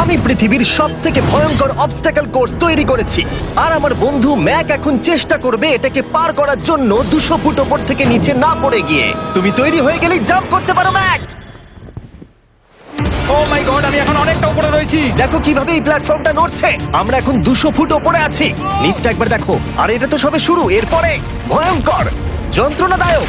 আমি পৃথিবীর সব থেকে ভয়ঙ্কর অবস্টাকেল কোর্স তৈরি করেছি। আর আমার বন্ধু ম্যাক এখন চেষ্টা করবে এটাকে পার করার জন্য দুশো ফুট ওপর থেকে নিচে না পড়ে গিয়ে। তুমি তৈরি হয়ে গেলেই জাম্প করতে পারো ম্যাক! ও মাই গড আমি এখন অনেকটা উপরে রয়েছি। দেখো কীভাবে এই প্ল্যাটফর্মটা নড়ছে। আমরা এখন দুশো ফুট ওপরে আছি। নিচটা একবার দেখো। আর এটা তো সবে শুরু এরপরে ভয়ঙ্কর। যন্ত্রণাদায়ক।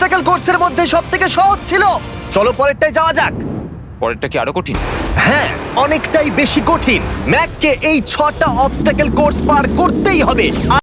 অবস্টাকেল কোর্সের মধ্যে সব থেকে সহজ ছিল। চলো পরেরটায় যাওয়া যাক। পরেরটা কি আরও কঠিন? হ্যাঁ অনেকটাই বেশি কঠিন। ম্যাককে এই ছটা অবস্টাকেল কোর্স পার করতেই হবে।